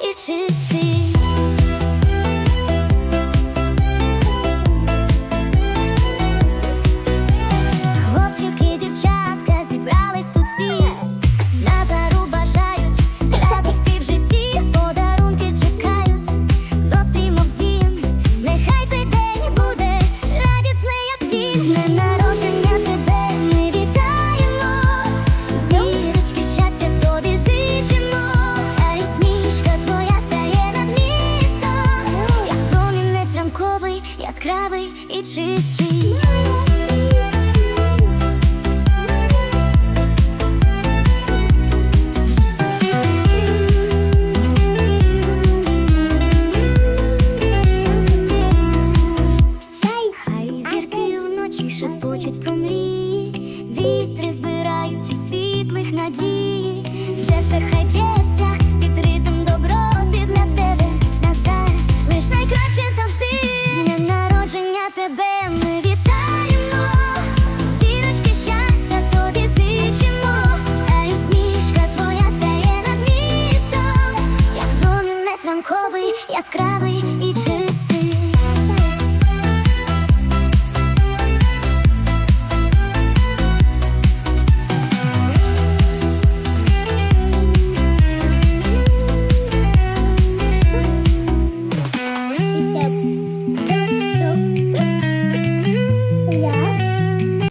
і чисте. і чистий. Хай зірки вночі шепочуть про вітри збирають у світлих надії, серце хай.